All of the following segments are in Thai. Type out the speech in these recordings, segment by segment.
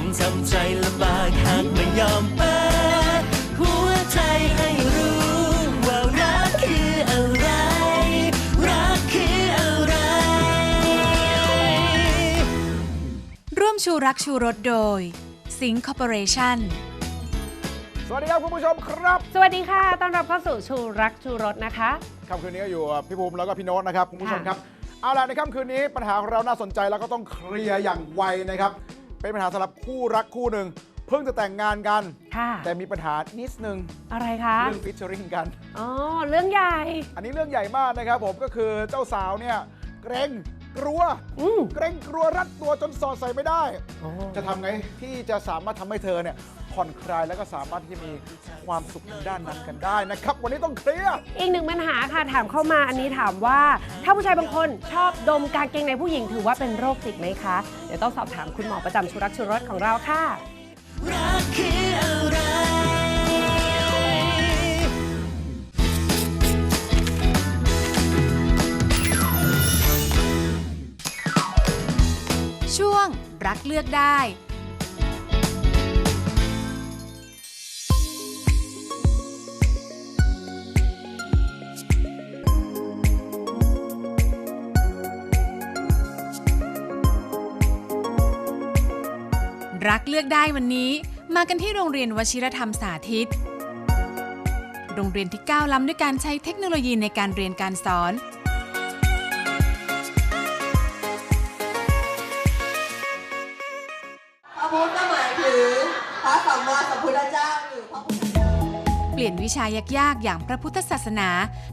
งทำใจลำบากหากไม่ยอมเปิดหัวใจให้รู้ว่ารักคืออะไร รักคืออะไร ร่วมชูรักชูรสโดย สิงคอร์ปอเรชั่นสวัสดีครับคุณผู้ชมครับสวัสดีค่ะ ต้อนรับเข้าสู่ชูรักชูรสนะคะ ค่ำคืนนี้ก็อยู่กับพี่ภูมิแล้วก็พี่โน้ตนะครับคุณผู้ชมค่ะ ครับ เอาล่ะในค่ำคืนนี้ปัญหาของเราน่าสนใจแล้วก็ต้องเคลียร์อย่างไวนะครับ เป็นปัญหาสำหรับคู่รักคู่หนึ่งเพิ่งจะแต่งงานกัน ค่ะ แต่มีปัญหานิดนึงอะไรคะ เรื่องฟิชเชอริงกัน อ๋อ เรื่องใหญ่ อันนี้เรื่องใหญ่มากนะครับผมก็คือเจ้าสาวเนี่ยเกรง กลัว อืม เกรงกลัวรัดตัวจนสอดใส่ไม่ได้โอ้จะทำไงที่จะสามารถทำให้เธอเนี่ยผ่อนคลายแล้วก็สามารถที่มีความสุขทางด้านนั้นกันได้นะครับ วันนี้ต้องเคลียร์ อีกหนึ่งปัญหาค่ะถามเข้ามาอันนี้ถามว่า ถ้าผู้ชายบางคนชอบดมกางเกงในผู้หญิงถือว่าเป็นโรคจิตไหมคะ เดี๋ยวต้องสอบถามคุณหมอประจำชูรักชูรสของเราค่ะ รักคืออะไร รักเลือกได้ รักเลือกได้วันนี้ มากันที่โรงเรียนวชิรธรรมสาธิต โรงเรียนที่ก้าวล้ำด้วยการใช้เทคโนโลยีในการเรียนการสอน ลี่ยนวิชายากๆ อย่างพระพุทธศาสนา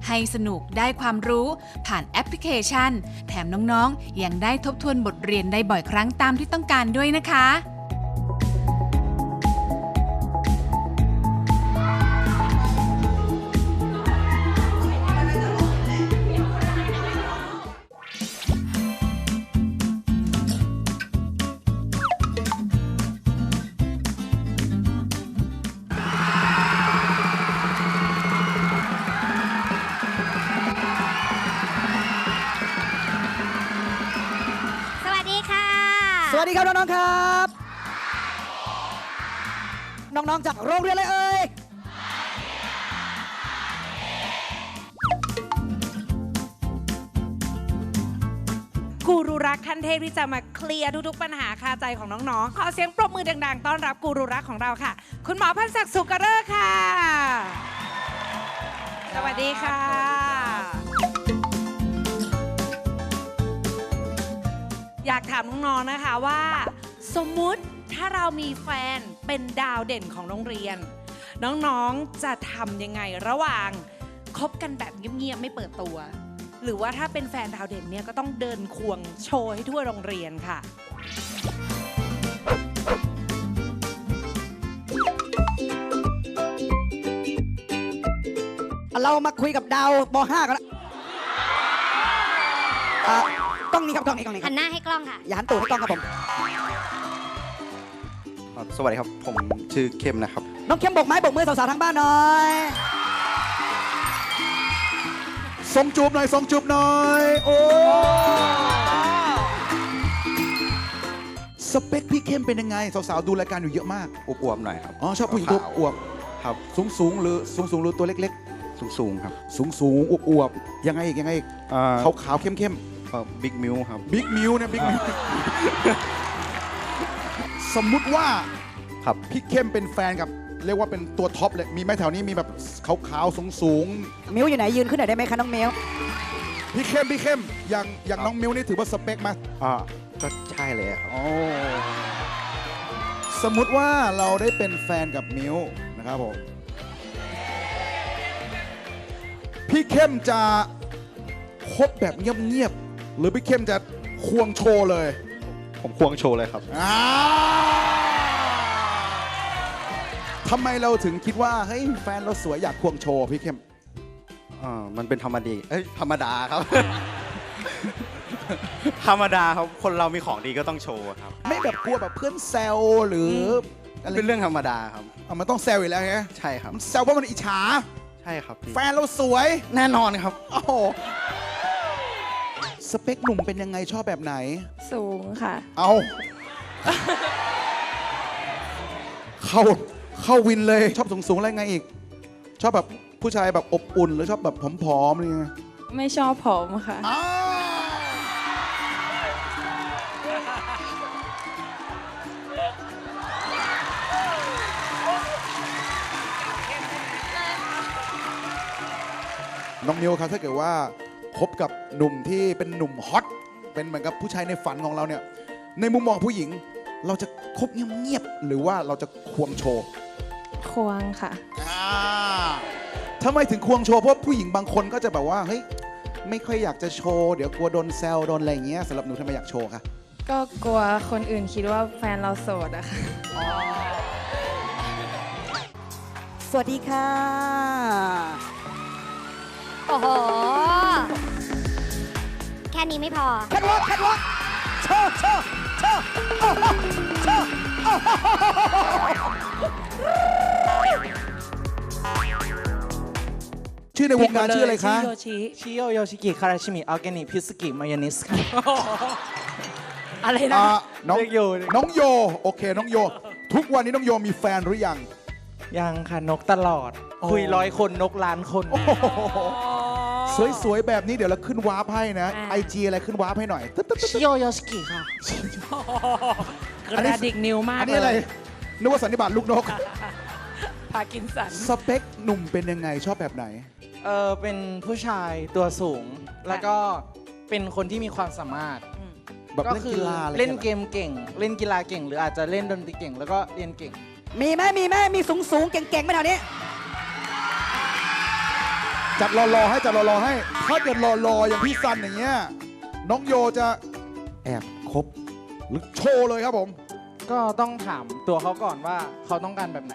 ให้สนุกได้ความรู้ ผ่านแอปพลิเคชัน แถมน้องๆ ยังได้ทบทวนบทเรียนได้บ่อยครั้งตามที่ต้องการด้วยนะคะ วัสดีครับน้องๆครับ น้องๆจากโรงเรียนอะไรเอ่ยกูรูรักขั้นเทพที่จะมาเคลียร์ทุกๆปัญหาคาใจของน้องๆ ขอเสียงปรบมือดังๆ ต้อนรับกูรูรักของเราค่ะ คุณหมอพันศักดิ์สุกเริกษ์ค่ะ สวัสดีค่ะามน้องๆนะคะว่า สมมุติถ้าเรามีแฟนเป็นดาวเด่นของโรงเรียน น้องๆจะทำยังไงระหว่างคบกันแบบเงียบๆไม่เปิดตัว หรือว่าถ้าเป็นแฟนดาวเด่นเนี่ยก็ต้องเดินควงโชว์ให้ทั่วโรงเรียนค่ะเรามาคุยกับดาวบ 5 กันนะอะก ล้องนี้ครับกล้องนี้กล้องนี้คหัรับนหน้าให้กล้องค่ะ อย่าหันตูดให้กล้องครับผม ครับสวัสดีครับ ผมชื่อเข้มนะครับ น้องเข้มบกไม้บกมือสาวๆทางบ้านหน่อยส่งจูบหน่อยส่งจูบหน่อย โอ้ สเปคพี่เข้มเป็นยังไง สาวๆ ดูรายการอยู่เยอะมาก อวบๆหน่อยครับอ๋อ ชอบผู้หญิงตัวขาวอวบครับ สูงสูงๆหรือสูงสูงๆหรือตัวเล็ก สูงๆครับ ๆ สูงสูงๆอวบอวบๆยังไงอีกยังไงอีกอ่าขาวขาวๆเข้มเข้ม บิ๊กมิวครับบิ๊กมิวเนี่ยบิ๊กมิวสมมุติว่าครับพี่เข้มเป็นแฟนกับ เรียกว่าเป็นตัวท็อปเลยมีไหมแถวนี้มีแบบขาวๆสูงสูงๆมิวอยู่ไหนยืนขึ้นหน่อยได้ไหมคะน้องมิวพี่เข้มพี่เข้มอย่างอย่างน้องมิวนี่ถือว่าสเปคไหมอ่าก็ใช่เลยครับ โอ้สมมุติว่าเราได้เป็นแฟนกับมิวนะครับผมพี่เข้มจะคบแบบเงียบๆ หรือพี่เข้มจะควงโชว์เลยผมควงโชว์เลยครับ อ่าทำไมเราถึงคิดว่าเฮ้ยแฟนเราสวยอยากควงโชว์พี่เข้ม อ่ามันเป็นธรรมดีเอ้ยธรรมดาครับ ธรรมดาครับ คนเรามีของดีก็ต้องโชว์ครับ ไม่แบบกลัวแบบเพื่อนแซวหรืออะไรเป็นเรื่องธรรมดาครับ อะมันต้องแซวอยู่แล้วไงใช่ครับ มันแซวว่ามันอิจฉา ใช่ครับพี่แฟนเราสวย แน่นอนครับ โอ้โห สเปคหนุ่มเป็นยังไงชอบแบบไหน สูงค่ะ เอา เข้าเข้าวินเลยชอบสูงๆอะไรไงอีก ชอบแบบผู้ชายแบบอบอุ่น หรือชอบแบบผอมๆอะไรเงี้ยไม่ชอบผอมค่ะ อ้าวน้องนิวครับถ้าเกิดว่า พบกับหนุ่มที่เป็นหนุ่มฮอตเป็นเหมือนกับผู้ชายในฝันของเราเนี่ยในมุมมองผู้หญิง เราจะคบเงียบๆหรือว่าเราจะควงโชว์ควงค่ะอ่าทำไมถึงควงโชว์เพราะผู้หญิงบางคนก็จะแบบว่าเฮ้ยไม่ค่อยอยากจะโชว์เดี๋ยวกลัวโดนแซวโดนอะไรอย่างเงี้ยสำหรับหนูทำไมอยากโชว์คะก็กลัวคนอื่นคิดว่าแฟนเราโสดอะค่ะสวัสดีค่ะ โอ้โหแค่นี้ไม่พอ แคทวอล์กแคทวอล์กโชว์โชว์โชว์โอ้โหโชว์โอ้โหชื่อในวงการชื่ออะไรคะ โยชิชิโยโยชิกิคาราชิมิออร์แกนิกพิสกิมายองเนสค่ะอะไรนะ อ่าน้องเรียกโยน้องโย โอเค น้องโย ทุกวันนี้น้องโยมีแฟนหรือยัง ยังค่ะนกตลอด คุยร้อยคนนกล้านคน สวยๆ แบบนี้เดี๋ยวเราขึ้นวาร์ปให้นะอ่า ไอจีอะไรขึ้นวาร์ปให้หน่อยตึ๊ดตึ๊ดตึ๊ดชิโยโยชิกิค่ะ กระดิกนิ้วมากอันนี้อะไรเลยนึกว่าสันนิบาตลูกนก พากินสัน สเปคหนุ่มเป็นยังไงชอบแบบไหน เออเป็นผู้ชายตัวสูง แล้วก็เป็นคนที่มีความสามารถแบบก็เล่นคืกีฬาอะไรเล่นงี้ยหรอเกมเก่ง เล่นกีฬาเก่ง หรืออาจจะเล่นดนตรีเก่ง แล้วก็เรียนเก่ง มีไหมมีไหมมีสูงสูงๆเก่งๆไหมแถวนี้ จัดรอๆให้จัดรอๆให้ ถ้าเกิดรอๆอย่างพี่ซันอย่างเงี้ยน้องโยจะแอบคบหรือโชว์เลยครับผม ก็ต้องถามตัวเขาก่อนว่าเขาต้องการแบบไหน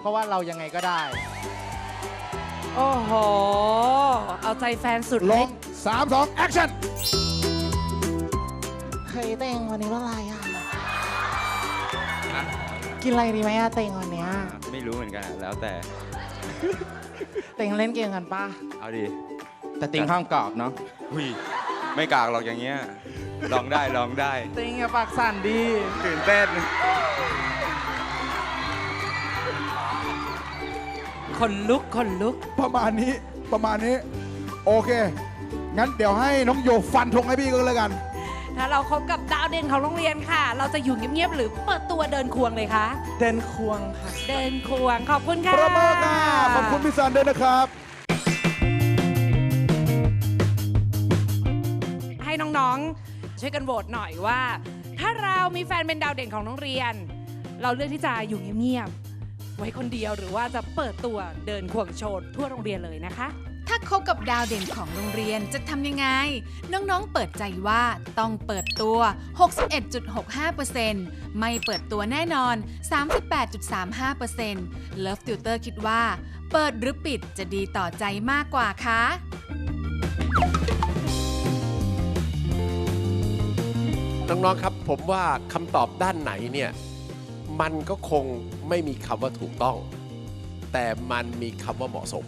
เพราะว่าเรายังไงก็ได้ โอ้โห เอาใจแฟนสุดลงสามสองแอคชั่นเคยเต็งวันนี้ว่าอะไรอะ กินอะไรดีไหมอะเต็งวันเนี้ยไม่รู้เหมือนกัน แล้วแต่ เต็งเล่นเกมกันปะเอาดิแต่เต็งห้ามกรอบเนาะหุยไม่กากหรอกอย่างเงี้ยลองได้ลองได้ เต็งอย่าปากสั่นดีตื่นเต้น คนลุกคนลุก ประมาณนี้ประมาณนี้ โอเค งั้นเดี๋ยวให้น้องโยฟันธงให้พี่ก็แล้วกัน ถ้าเราคบกับดาวเด่นของโรงเรียนค่ะ เราจะอยู่เงียบๆหรือเปิดตัวเดินควงเลยคะ เดินควงค่ะ เดินควงขอบคุณค่ะ ประเมินค่ะขอบคุณพี่ซันด้วยนะครับ ให้น้องๆ ช่วยกันโหวตหน่อยว่า ถ้าเรามีแฟนเป็นดาวเด่นของโรงเรียน เราเลือกที่จะอยู่เงียบๆไว้คนเดียวหรือว่าจะเปิดตัวเดินควงโชว์ทั่วโรงเรียนเลยนะคะถ้า คบกับดาวเด่นของโรงเรียนจะทำยังไง น้องๆ เปิดใจว่าต้องเปิดตัว 61.65%ไม่เปิดตัวแน่นอน 38.35% Love Tutor คิดว่า เปิดหรือปิดจะดีต่อใจมากกว่าคะน้องๆ ครับผมว่าคำตอบด้านไหนเนี่ยมันก็คงไม่มีคำว่าถูกต้อง แต่มันมีคำว่าเหมาะสม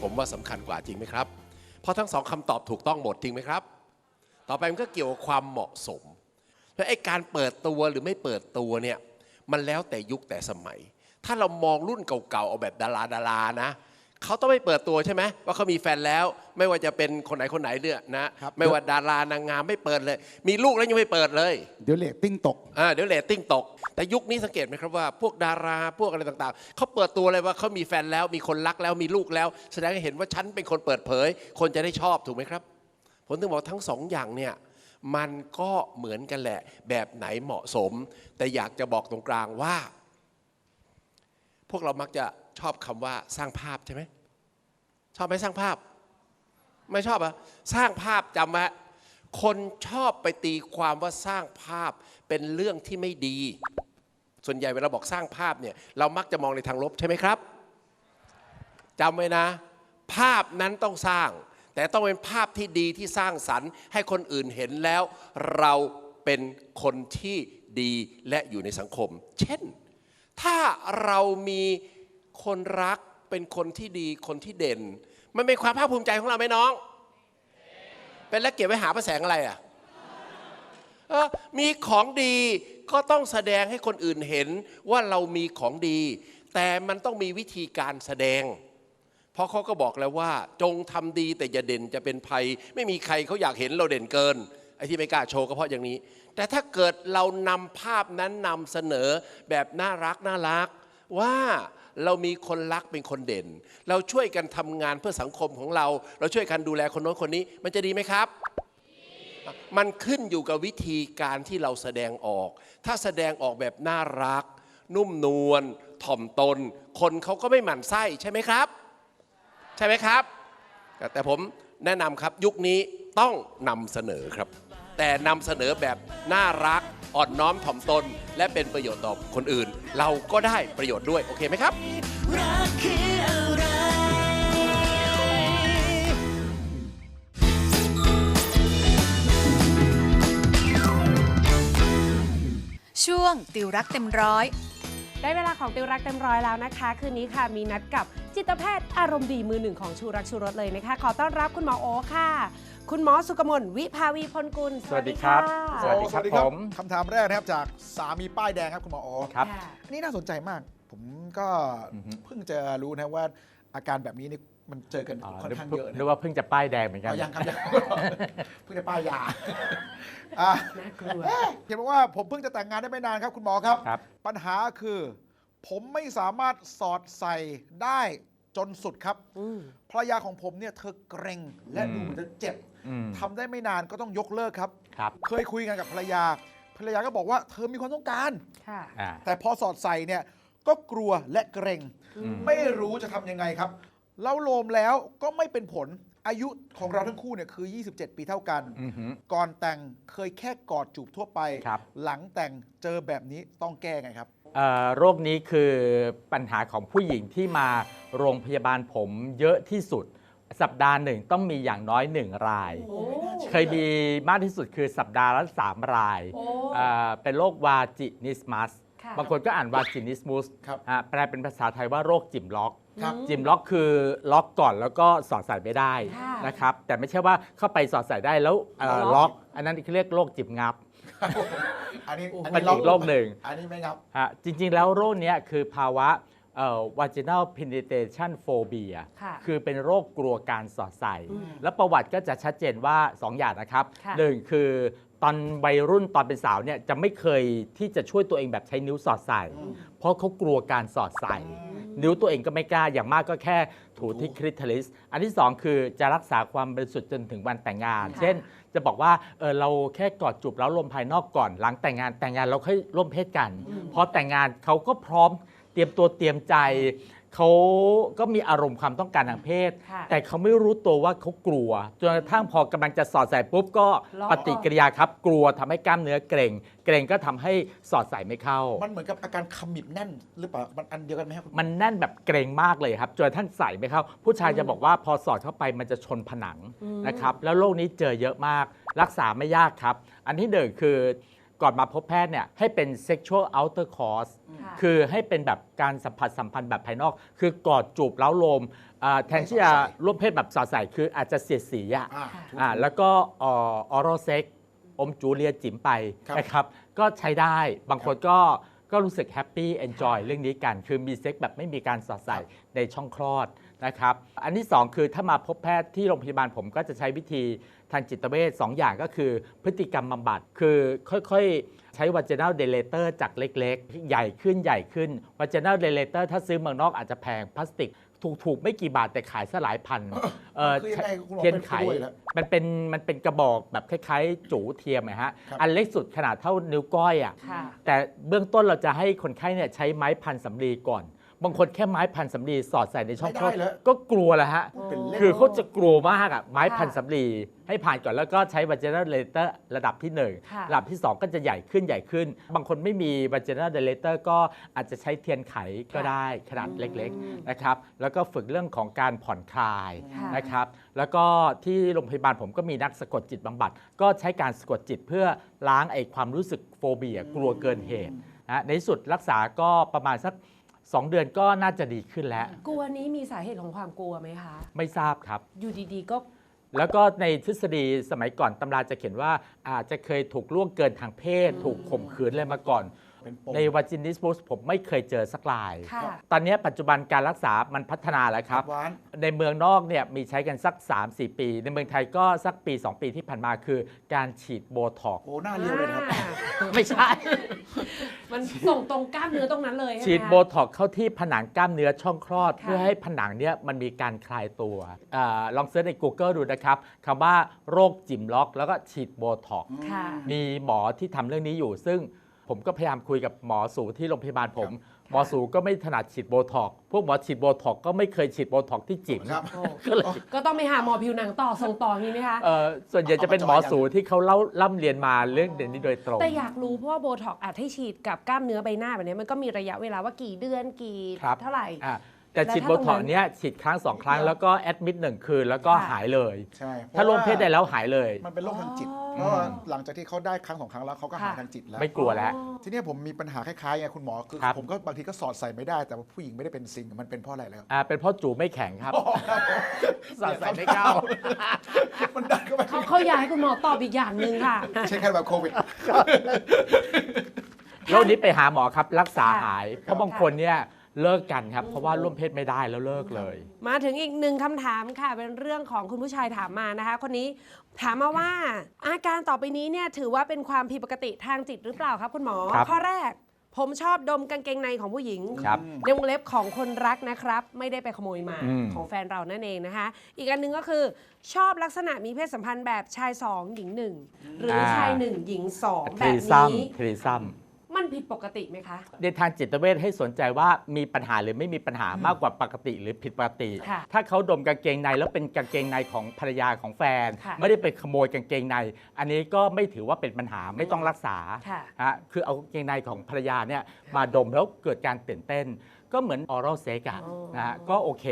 ผมว่าสำคัญกว่าจริงไหมครับ เพราะทั้งสองคำตอบถูกต้องหมดจริงไหมครับ ต่อไปมันก็เกี่ยวกับความเหมาะสม และไอ้การเปิดตัวหรือไม่เปิดตัวเนี่ยมันแล้วแต่ยุคแต่สมัย ถ้าเรามองรุ่นเก่าๆเอาแบบดาราดารานะ เขาต้องไม่เปิดตัวใช่ไหมว่าเขามีแฟนแล้ว ไม่ว่าจะเป็นคนไหนคนไหนเนี่ยนะครับ ไม่ว่าดารานางงามไม่เปิดเลย มีลูกแล้วยังไม่เปิดเลยเดี๋ยวเลตติ้งตก อ่าเดี๋ยวเรตติ้งตก แต่ยุคนี้สังเกตไหมครับว่า พวกดาราพวกอะไรต่างๆเขาเปิดตัวเลยว่าเขามีแฟนแล้วมีคนรักแล้วมีลูกแล้ว แสดงให้เห็นว่าฉันเป็นคนเปิดเผย คนจะได้ชอบถูกไหมครับ ผมถึงบอกทั้งสองอย่างเนี่ยมันก็เหมือนกันแหละ แบบไหนเหมาะสม แต่อยากจะบอกตรงกลางว่า พวกเรามักจะชอบคำว่าสร้างภาพใช่ไหม ชอบไหมสร้างภาพ ไม่ชอบอะสร้างภาพจำไว้คนชอบไปตีความว่าสร้างภาพเป็นเรื่องที่ไม่ดี ส่วนใหญ่เวลาบอกสร้างภาพเนี่ยเรามักจะมองในทางลบใช่ไหมครับจำไว้นะ ภาพนั้นต้องสร้าง แต่ต้องเป็นภาพที่ดีที่สร้างสรรค์ ให้คนอื่นเห็นแล้ว เราเป็นคนที่ดีและอยู่ในสังคม เช่น ถ้าเรามีคนรักเป็นคนที่ดีคนที่เด่น มันเป็นความภาคภูมิใจของเราไหมน้อง เป็นแล้วเก็บไว้หาประแสงอะไรอะมีของดีก็ต้องแสดงให้คนอื่นเห็นว่าเรามีของดี แต่มันต้องมีวิธีการแสดง เพราะเขาก็บอกแล้วว่า จงทำดีแต่อย่าเด่นจะเป็นภัย ไม่มีใครเขาอยากเห็นเราเด่นเกินไอ้ที่ไม่กล้าโชว์ก็เพราะอย่างนี้ แต่ถ้าเกิดเรานำภาพนั้นนำเสนอแบบน่ารักน่ารักว่า เรามีคนรักเป็นคนเด่น เราช่วยกันทำงานเพื่อสังคมของเรา เราช่วยกันดูแลคนโน้นคนนี้ มันจะดีไหมครับ มันขึ้นอยู่กับวิธีการที่เราแสดงออก ถ้าแสดงออกแบบน่ารัก นุ่มนวลถ่อมตน คนเขาก็ไม่หมั่นไส้ใช่ไหมครับ ใช่ไหมครับ แต่ผมแนะนำครับยุคนี้ต้องนำเสนอครับ แต่นำเสนอแบบน่ารัก อ่อนน้อมถ่อมตน และเป็นประโยชน์ต่อคนอื่น เราก็ได้ประโยชน์ด้วย โอเคไหมครับ รักคืออะไร ช่วงติวรักเต็มร้อย ได้เวลาของติวรักเต็มร้อยแล้วนะคะ คืนนี้ค่ะมีนัดกับจิตแพทย์อารมณ์ดีมือหนึ่งของชูรักชูรสเลยนะคะ ขอต้อนรับคุณหมอโอค่ะ คุณหมอสุกมลวิภาวีพลกุลสวัสดีครับะสวัสดีครับผม คำถามแรกนะครับจากสามีป้ายแดงครับคุณหมอโอครับ ค่ะ อันนี่น่าสนใจมาก ผมก็อือฮึ เพิ่งจะรู้นะว่าอาการแบบนี้นี่ มันเจอกันอ๋อค่อนข้างเยอะนึกนะว่าเพิ่งจะป้ายแดงเหมือนกันอ๋อยังครับยังเพิ่งจะป้ายยาอะน่ากลัวเห็นบอกว่าผมเพิ่งจะแต่งงานได้ไม่นานครับคุณหมอครับครับปัญหาคือ ผมไม่สามารถสอดใส่ได้จนสุดครับอืมภรรยาของผมเนี่ยเธอเกรงและอืมดูเหมือนจะเจ็บอืมทำได้ไม่นานก็ต้องยกเลิกครับครับ เคยคุยกันกับภรรยา ภรรยาก็บอกว่าเธอมีความต้องการค่ะอ่าแต่พอสอดใส่เนี่ยก็กลัวและเกรงอืมไม่รู้จะทำยังไงครับ เล่าโลมแล้วก็ไม่เป็นผลอายุของเราทั้งคู่เนี่ยคือ 27 ปีเท่ากัน อือหือ ก่อนแต่งเคยแค่กอดจูบทั่วไป ครับ หลังแต่งเจอแบบนี้ต้องแก้ไงครับ เอ่อโรคนี้คือปัญหาของผู้หญิงที่มาโรงพยาบาลผมเยอะที่สุด สัปดาห์หนึ่งต้องมีอย่างน้อยหนึ่งราย โอ้เคยมีมากที่สุดคือสัปดาห์ละสามรายโอ้ เอ่อเป็นโรควาจินิสมัสค่ะ บางคนก็อ่านวาจินิสมุสครับอะแปลเป็นภาษาไทยว่าโรคจิมล็อก ครับจิมล็อกคือล็อกก่อนแล้วก็สอดใส่ไม่ได้ค่ะนะครับ แต่ไม่ใช่ว่าเข้าไปสอดใส่ได้แล้วเอ่อล็ล็ออก ก อันนั้นเขาเรียกโรคจิมงับอันนี้เป็นอีกโรคหนึ่ง อันนี้ไม่ครับ ฮะจริง ๆ แล้วโรคเนี้ยคือภาวะเอ่อ vaginal penetration phobia ค่ะคือเป็นโรคกลัวการสอดใส่ อืม แล้วประวัติก็จะชัดเจนว่า 2 อย่างนะครับค่ะ หนึ่งคือ ตอนวัยรุ่นตอนเป็นสาวเนี่ยจะไม่เคยที่จะช่วยตัวเองแบบใช้นิ้วสอดใส่ เพราะเขากลัวการสอดใส่ นิ้วตัวเองก็ไม่กล้าอย่างมากก็แค่ถูที่คลิทลิส อันที่ 2 คือจะรักษาความบริสุทธิ์จนถึงวันแต่งงานค่ะเช่น จะบอกว่าเออเราแค่กอดจูบแล้วลมภายนอกก่อน หลังแต่งงานแต่งงานเราค่อยร่วมเพศกันพอแต่งงานเขาก็พร้อมเตรียมตัวเตรียมใจ เขาก็มีอารมณ์ความต้องการทางเพศ ค่ะแต่เขาไม่รู้ตัวว่าเขากลัวจนกระทั่งพอกำลังจะสอดใส่ปุ๊บก็ล็อกปฏิกิริยาครับ กลัวทำให้กล้ามเนื้อเกร็ง เกร็งก็ทำให้สอดใส่ไม่เข้า มันเหมือนกับอาการขมิบแน่นหรือเปล่า มันอันเดียวกันไหมครับมันแน่นแบบเกรงมากเลยครับจนกระท่านใส่ไม่เข้า ผู้ชายจะบอกว่าพอสอดเข้าไปมันจะชนผนังอืม นะครับ แล้วโรคนี้เจอเยอะมาก รักษาไม่ยากครับ อันที่หนึ่งคือ ก่อนมาพบแพทย์เนี่ยให้เป็น sexual outer course ค่ะคือให้เป็นแบบการสัมผัสสัมพันธ์แบบภายนอก คือกอดจูบเล้าโลมอ่าแทนที่จะร่วมเพศแบบสอดใส่คืออาจจะเสียดสีอะ อ่า อ่าแล้วก็ออโรเซ็กอมจูเลียจิ๋มไปครับ นะครับ ก็ใช้ได้บางคนก็ก็รู้สึกแฮปปี้เอนจอยเรื่องนี้กัน คือมีเซ็กแบบไม่มีการสอดใส่ในช่องคลอดนะครับ อันที่ 2 คือถ้ามาพบแพทย์ที่โรงพยาบาลผมก็จะใช้วิธี ทางจิตเวช2อย่างก็คือพฤติกรรมบำบัดคือค่อยๆ ใช้ vaginal dilator จากเล็กๆ ใหญ่ขึ้นใหญ่ขึ้น vaginal dilator ถ้าซื้อเมืองนอกอาจจะแพงพลาสติกถูกๆ ไม่กี่บาทแต่ขายซะหลายพันเอ่อคือยังไงคุณหมอเทียนเป็นไขผู้ด้วยแล้วมันเป็นมันเป็นกระบอกแบบคล้ายๆ จูเทียมนะฮะครับอันเล็กสุดขนาดเท่านิ้วก้อยอะค่ะแต่เบื้องต้นเราจะให้คนไข้เนี่ยใช้ไม้พันสำลีก่อน บางคนแค่ไม้พันสำลีสอดใส่ในช่องคลอดไม่ได้เลยก็กลัวแหละฮะ เป็นเล่น คือเขาจะกลัวมากอะไม้ค่ะพันสำลีให้ผ่านก่อนแล้วก็ใช้ vaginal dilator ระดับที่ ค่ะ1 ระดับที่ 2 ก็จะใหญ่ขึ้นใหญ่ขึ้น บางคนไม่มี vaginal dilator ก็อาจจะใช้เทียนไขก็ได้ขนาดเล็กๆนะครับแล้วก็ฝึกเรื่องของการผ่อนคลายค่ะ นะครับแล้วก็ที่โรงพยาบาลผมก็มีนักสะกดจิตบำบัด ก็ใช้การสะกดจิตเพื่อล้างไอ้ความรู้สึกโฟเบีย กลัวเกินเหตุนะในที่สุดรักษาก็ประมาณสัก 2 เดือนก็น่าจะดีขึ้นแล้ว กลัวนี้มีสาเหตุของความกลัวไหมคะ ไม่ทราบครับ อยู่ดีๆก็ แล้วก็ในทฤษฎีสมัยก่อนตำราจะเขียนว่าอาจจะเคยถูกล่วงเกินทางเพศ ถูกข่มขืนอะไรมาก่อนเป็นปม ในวาจินิส u s ผมไม่เคยเจอสักราย ค่ะ ตอนนี้ปัจจุบันการรักษามันพัฒนาแล้วครับ หวาน ในเมืองนอกเนี่ยมีใช้กันสัก 3-4 ปี ในเมืองไทยก็สักปี 2 ปีที่ผ่านมาคือการฉีดโบท็อกซ์โอ้หน้าเรียวเลยนะครับไม่ใช่ มันส่งตรงกล้ามเนื้อตรงนั้นเลยใช่ไหมฉีดคะโบท็อกซ์เข้าที่ผนังกล้ามเนื้อช่องคลอด ค่ะ เพื่อให้ผนังเนี่ยมันมีการคลายตัวอาลองเซิร์ชใน Google ดูนะครับคำว่าโรคจิ่มล็อก แล้วก็ฉีดโบท็อกซ์ ค่ะ มีหมอที่ทำเรื่องนี้อยู่ ซึ่ง ผมก็พยายามคุยกับหมอสูที่โรงพยาบาลผม หมอสูก็ไม่ถนัดฉีดโบท็อกซ์พวกหมอฉีดโบท็อกซ์ก็ไม่เคยฉีดโบท็อกซ์ที่จิ๋มครับ โอ้ก็เลย ก็ต้องไปหาหมอผิวหนังต่อส่งต่ออย่างนี้ไหมคะ เอ่อส่วนใหญ่จะเป็นหมอสูที่เขาเล่าล่ำเรียนมาเรื่องเด่นนี้โดยตรง แต่อยากรู้เพราะว่าโบท็อกอาจให้ฉีดกับกล้ามเนื้อใบหน้าแบบนี้มันก็มีระยะเวลาว่ากี่เดือนกี่ครับ เท่าไหร่ อะ แต่แล้วฉีดถ้าโบตรงท็อกนั้ซ์นเนี้ยฉีดครั้งสองครั้งแล้วก็แอดมิดหนึ่งคืนแล้วก็ค่ะหายเลย ใช่ถ้าร่วมเพศได้แล้วหายเลย มันเป็นโรคทางจิตอ๋อเพราะว่าหลังจากที่เขาได้ครั้งสองครั้งแล้วเขาก็หายค่ะทางจิตแล้ว ไม่กลัวแล้ว ทีเนี้ยผมมีปัญหาคล้ายๆไงคุณหมอคือครับ ผมก็บางทีก็สอดใส่ไม่ได้แต่ว่าผู้หญิงไม่ได้เป็นซิงมันเป็นเพราะอะไรแล้วอ่าเป็นเพราะจูไม่แข็งครับ สอดใส่ไม่เข้า มันดันเข้าไปเขาเขาอยากให้คุณหมอตอบอีกอย่างหนึ่งค่ะใช่แค่แบบโควิด โรคนี้ไปหาหมอครับรักษาค่ะหาย เพราะบางคนเนี่ย เลิกกันครับ เพราะว่าร่วมเพศไม่ได้แล้วเลิกเลย มาถึงอีกหนึ่งคำถามค่ะ เป็นเรื่องของคุณผู้ชายถามมานะคะ คนนี้ถามมาว่า อาการต่อไปนี้เนี่ยถือว่าเป็นความผิดปกติทางจิตหรือเปล่าครับคุณหมอ ครับ ข้อแรก ผมชอบดมกางเกงในของผู้หญิง ครับ ในวงเล็บของคนรักนะครับ ไม่ได้ไปขโมยมาอืม ของแฟนเรานั่นเองนะคะ อีกอันหนึงก็คือชอบลักษณะมีเพศสัมพันธ์แบบชายสองหญิงหนึ่งหรือชายหนึ่งหญิงสองทแบรีบซัมนี้ ทรีซัม มันผิดปกติไหมคะ ในทางจิตเวชให้สนใจว่ามีปัญหาหรือไม่มีปัญหามากกว่าปกติหรือผิดปกติ ค่ะ ถ้าเขาดมกางเกงในแล้วเป็นกางเกงในของภรรยาของแฟน ค่ะไม่ได้ไปขโมยกางเกงใน อันนี้ก็ไม่ถือว่าเป็นปัญหาไม่ต้องรักษาค่ะ ฮะคือเอากางเกงในของภรรยาเนี่ยมาดมแล้วเกิดการตื่นเต้น ก็เหมือนออรัลเซ็กอะอ๋อนะฮะก็โอเค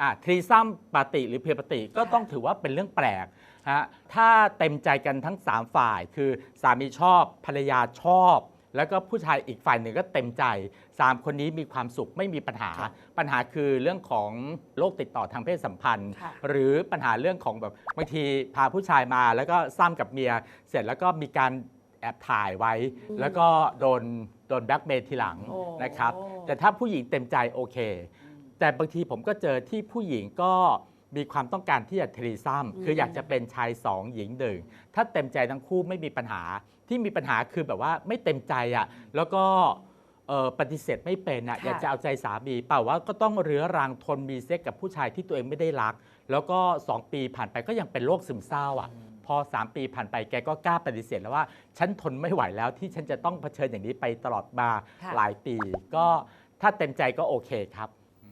อะทรีซัมปกติหรือเพศปกติก็ต้องถือว่าเป็นเรื่องแปลกฮะถ้าเต็มใจกันทั้ง 3 ฝ่าย คือสามีชอบภรรยาชอบ แล้วก็ผู้ชายอีกฝ่ายหนึ่งก็เต็มใจ 3 คนนี้มีความสุขไม่มีปัญหา ปัญหาคือเรื่องของโรคติดต่อทางเพศสัมพันธ์ค่ะหรือปัญหาเรื่องของแบบบางทีพาผู้ชายมาแล้วก็ซ้ำกับเมีย เสร็จแล้วก็มีการแอบถ่ายไว้ แล้วก็โดนโดนแบล็กเมย์ทีหลังโอ้นะครับ แต่ถ้าผู้หญิงเต็มใจโอเค แต่บางทีผมก็เจอที่ผู้หญิงก็ มีความต้องการที่จะทรีซัมคืออยากจะเป็นชายสองหญิงหนึ่งถ้าเต็มใจทั้งคู่ไม่มีปัญหาที่มีปัญหาคือแบบว่าไม่เต็มใจอะแล้วก็เอ่อปฏิเสธไม่เป็นอะค่ะอยากจะเอาใจสามีเปล่าว่าก็ต้องเรื้อรังทนมีเซ็กกับผู้ชายที่ตัวเองไม่ได้รัก แล้วก็ 2 ปีผ่านไปก็ยังเป็นโรคซึมเศร้าอะพอ 3 ปีผ่านไปแกก็กล้าปฏิเสธแล้วว่า ฉันทนไม่ไหวแล้วที่ฉันจะต้องเผชิญอย่างนี้ไปตลอดมาค่ะหลายปี ก็ถ้าเต็มใจก็โอเคครับ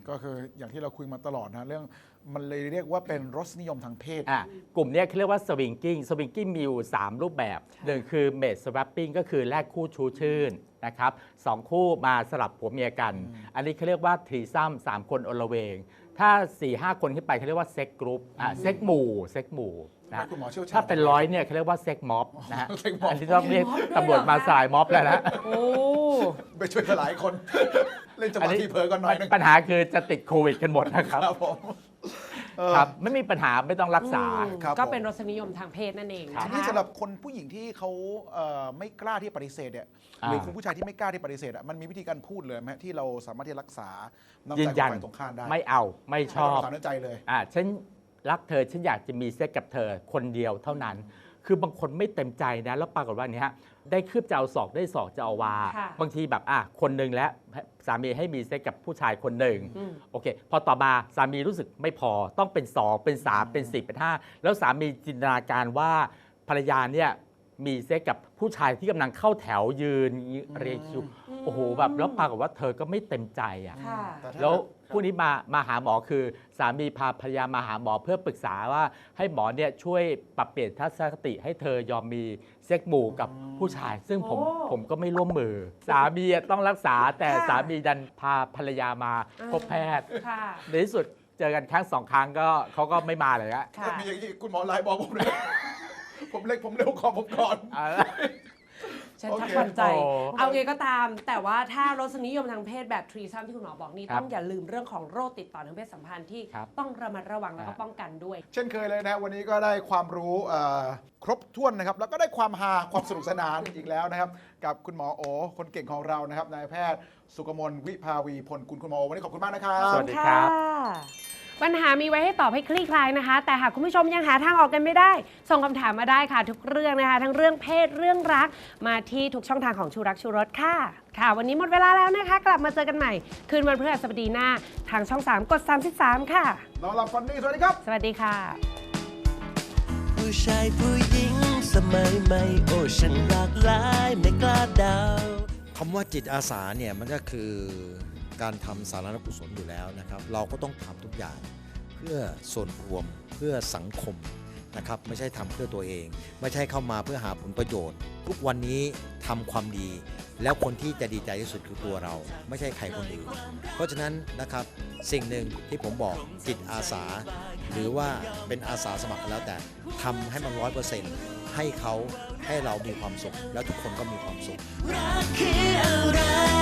ก็คืออย่างที่เราคุยมาตลอดนะเรื่อง มันเลยเรียกว่าเป็นรสนิยมทางเพศ อะกลุ่มเนี้ยเขาเรียกว่าสวิงกิ้งสวิงกิ้งมีอยู่3รูปแบบหนึ่งคือเมดสวัปปิ้งก็คือแลกคู่ชูชื่นนะครับสองคู่มาสลับผัวเมียกัน อันนี้เขาเรียกว่าทรีซัมสามคนอลเวง ถ้า4 5คนขึ้นไปเขาเรียกว่าเซ็กกรุ๊ปอะเซ็กหมู่เซ็กหมู่นะคุณหมอเชี่ยวชาญ ถ้าเป็นร้อยเนี่ยเขาเรียกว่าเซ็กม็อบนะฮะเซ็กม็อบ อันนี้ต้องเรียกตำรวจมาสายม็อบแล้วนะ โอ้ ไปช่วยสลายคน เล่นจังหวะที่เผลอก่อนหน่อยนึงปัญหาคือจะติดโควิดกันหมดนะครับ ครับผมเออ ครับไม่มีปัญหาไม่ต้องรักษา อืมครับ ก็เป็นผมรสนิยมทางเพศนั่นเองทีนะนี้คะสำหรับคนผู้หญิงที่เขาเอ่อไม่กล้าที่ปฏิเสธเนี่ยอ่าหรือคุณผู้ชายที่ไม่กล้าที่ปฏิเสธอะมันมีวิธีการพูดเลยไหมที่เราสามารถที่จะรักษาน้ำยืใจนขยัอนงฝ่ายตรงข้ามได้ไม่เอาไม่ชอบให้เราสารน้ำใจเลย อ่าฉันรักเธอฉันอยากจะมีเซ็กกับเธอคนเดียวเท่านั้น คือบางคนไม่เต็มใจนะ แล้วปรากฏว่าเนี้ย ได้คืบจะเอาศอกได้ศอกจะเอาวา ค่ะบางทีแบบอะคนหนึ่งแล้วสามีให้มีเซ็กกับผู้ชายคนหนึ่งอืม โอเค พอต่อมาสามีรู้สึกไม่พอต้องเป็น2เป็น3เป็น4เป็น5แล้วสามีจินตนาการว่าภรรยาเนี่ยมีเซ็กกับผู้ชายที่กำลังเข้าแถวยืนเรียงคิว โอ้โหแบบแล้วปรากฏว่าเธอก็ไม่เต็มใจอะ ค่ะ แต่ถ้าแล้วครับ ผู้นี้มามาหาหมอคือสามีพาภรรยามาหาหมอเพื่อปรึกษาว่าให้หมอเนี่ยช่วยปรับเปลี่ยนทัศนคติให้เธอยอมมีเซ็กหมู่กับผู้ชาย ซึ่งผมโอ้ผมก็ไม่ร่วมมือ สามีต้องรักษาแต่ค่ะ สามีดันพาภรรยามาพบแพทย์ ค่ะ ในที่สุดเจอกันครั้งสองครั้งก็เขาก็ไม่มาเลยอะค่ะถ้ามีอย่างนี้คุณหมอไลน์บอกผมเลย ผมเล็กผมเร็วขอผมก่อนอ่า ฉันโอชักเคหวั่นใจ โอ้เอาไงก็ตาม แต่ว่าถ้ารสนิยมทางเพศแบบทรีซัมที่คุณหมอบอกนี่ครับต้องอย่าลืมเรื่องของโรคติดต่อทางเพศสัมพันธ์ที่ครับต้องระมัดระวังแล้วก็ครับป้องกันด้วย เช่นเคยเลยนะวันนี้ก็ได้ความรู้เอ่อครบถ้วนนะครับ แล้วก็ได้ความฮาความสนุกสนาน อีกแล้วนะครับ กับคุณหมอโอ คนเก่งของเรานะครับนายแพทย์สุกมลวิภาวีพลกุลคุณหมอโอวันนี้ขอบคุณมากนะครับ สวัสดีครับ ปัญหามีไว้ให้ตอบให้คลี่คลายนะคะ แต่หากคุณผู้ชมยังหาทางออกกันไม่ได้ ส่งคำถามมาได้ค่ะ ทุกเรื่องนะคะ ทั้งเรื่องเพศเรื่องรัก มาที่ทุกช่องทางของชูรักชูรสค่ะ ค่ะ วันนี้หมดเวลาแล้วนะคะ กลับมาเจอกันใหม่ คืนวันพฤหัสบดีหน้า ทางช่อง 3 กด 33 ค่ะนอนหลับฝันดีสวัสดีครับ สวัสดีค่ะ ผู้ชายผู้หญิงสมัยใหม่โอ้ฉันหลากหลายไม่กล้าเดาคำว่าจิตอาสาเนี่ยมันก็คือ การทำสาธารณกุศลอยู่แล้วนะครับ เราก็ต้องทำทุกอย่างเพื่อส่วนรวมเพื่อสังคมนะครับ ไม่ใช่ทำเพื่อตัวเอง ไม่ใช่เข้ามาเพื่อหาผลประโยชน์ ทุกวันนี้ทำความดี แล้วคนที่จะดีใจที่สุดคือตัวเรา ไม่ใช่ใครคนอื่น เพราะฉะนั้นนะครับสิ่งหนึ่งที่ผมบอกจิตอาสา หรือว่าเป็นอาสาสมัครแล้วแต่ทำให้มันร้อยเปอร์เซ็นต์ให้เขาให้เรามีความสุข แล้วทุกคนก็มีความสุขรักคืออะไร